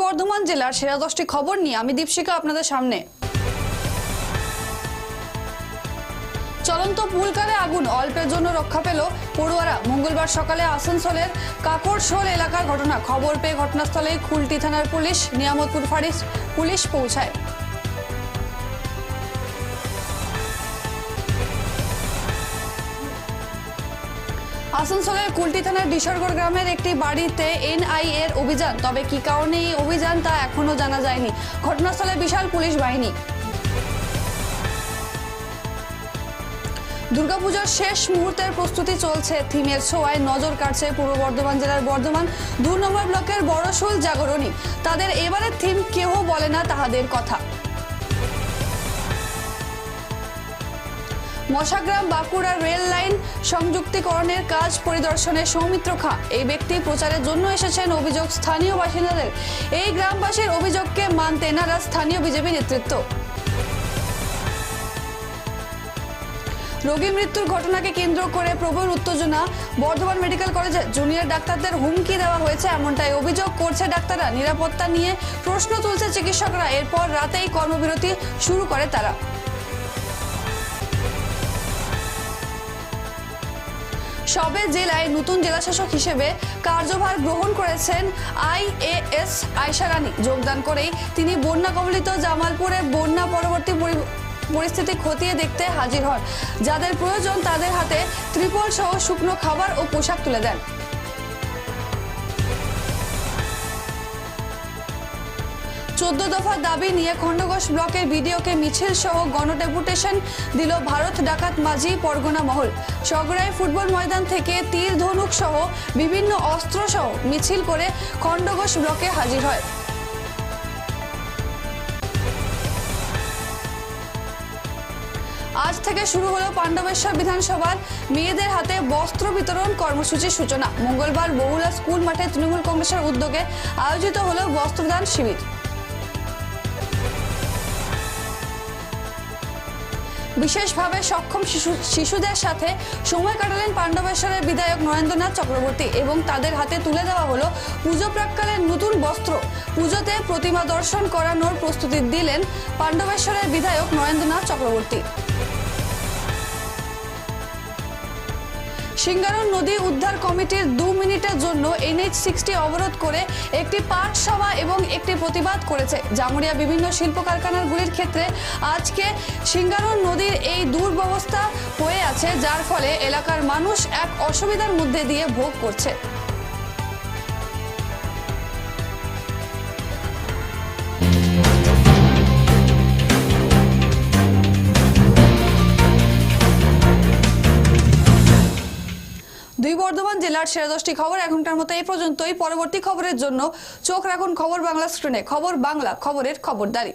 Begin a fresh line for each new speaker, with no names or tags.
জেলার সেরা দশটি খবর নিয়ে আমি দীপশিকা আপনাদের সামনে। চলন্ত পুলকারে আগুন, অল্পের জন্য রক্ষা পেল পড়ুয়ারা। মঙ্গলবার সকালে আসানসোলের কাকড়শোল এলাকার ঘটনা। খবর পেয়ে ঘটনাস্থলে খুলটি থানার পুলিশ, নিয়ামতপুর ফারিস পুলিশ পৌঁছায়। আসানসোলের কুলটি থানার ডিসরগড় গ্রামের একটি বাড়িতে এনআই এর অভিযান। তবে কি কারণে এই অভিযান তা এখনও জানা যায়নি। ঘটনাস্থলে বিশাল পুলিশ বাহিনী। দুর্গাপূজার শেষ মুহূর্তের প্রস্তুতি চলছে থিমের ছোঁয়ায় নজর কাটছে পূর্ব বর্ধমান জেলার বর্ধমান দু নম্বর ব্লকের বড়শোল জাগরণী। তাদের এবারের থিম কেউ বলে না তাহাদের কথা। মশাগ্রাম, বাঁকুড়া রেল লাইন সংযুক্তিকরণের কাজ পরিদর্শনে সৌমিত্র খা। এই ব্যক্তি প্রচারের জন্য এসেছেন অভিযোগ স্থানীয় বাসিন্দাদের। এই গ্রামবাসীর অভিযোগকে মানতে নারাজ স্থানীয় বিজেপি নেতৃত্ব। রোগী মৃত্যুর ঘটনাকে কেন্দ্র করে প্রবল উত্তেজনা। বর্ধমান মেডিকেল কলেজে জুনিয়র ডাক্তারদের হুমকি দেওয়া হয়েছে এমনটাই অভিযোগ করছে ডাক্তাররা। নিরাপত্তা নিয়ে প্রশ্ন তুলছে চিকিৎসকরা। এরপর রাতেই কর্মবিরতি শুরু করে তারা। সবে জেলায় নতুন জেলাশাসক হিসেবে কার্যভার গ্রহণ করেছেন আইএএস আয়সা রানী। যোগদান করেই তিনি বন্যা কবলিত জামালপুরে বন্যা পরবর্তী পরি- পরিস্থিতি খতিয়ে দেখতে হাজির হন, যাদের প্রয়োজন তাদের হাতে ত্রিপল সহ শুকনো খাবার ও পোশাক তুলে দেন। চোদ্দ দফা দাবি নিয়ে খণ্ডঘোষ ব্লকের বিডিওকে মিছিল সহ গণডেপুটেশন দিল ভারত ডাকাত মাঝি পরগনা মহল। সগড়াই ফুটবল ময়দান থেকে তীর ধনুক সহ বিভিন্ন অস্ত্র সহ মিছিল করে খণ্ডঘোষ ব্লকে হাজির হয়। আজ থেকে শুরু হলো পাণ্ডবেশ্বর বিধানসভার মেয়েদের হাতে বস্ত্র বিতরণ কর্মসূচির সূচনা। মঙ্গলবার বহুলা স্কুল মাঠে তৃণমূল কংগ্রেসের উদ্যোগে আয়োজিত হলো বস্ত্রদান শিবির। বিশেষভাবে সক্ষম শিশু শিশুদের সাথে সময় কাটালেন পাণ্ডবেশ্বরের বিধায়ক নরেন্দ্রনাথ চক্রবর্তী এবং তাদের হাতে তুলে দেওয়া হলো পুজো প্রাককালের নতুন বস্ত্র। পুজোতে প্রতিমা দর্শন করানোর প্রস্তুতি দিলেন পাণ্ডবেশ্বরের বিধায়ক নরেন্দ্রনাথ চক্রবর্তী। সিঙ্গারন নদী উদ্ধার কমিটির দু মিনিটের জন্য এনএইচ সিক্সটি অবরোধ করে একটি পাঠ সভা এবং একটি প্রতিবাদ করেছে। জামুরিয়া বিভিন্ন শিল্প কারখানাগুলির ক্ষেত্রে আজকে সিঙ্গারন নদীর এই দুর্ব্যবস্থা হয়ে আছে, যার ফলে এলাকার মানুষ এক অসুবিধার মধ্যে দিয়ে ভোগ করছে। জেলার সেরা দশটি খবর এখনকার মতো এই পর্যন্তই। পরবর্তী খবরের জন্য চোখ রাখুন খবর বাংলা স্ক্রিনে। খবর বাংলা, খবরের খবরদারি।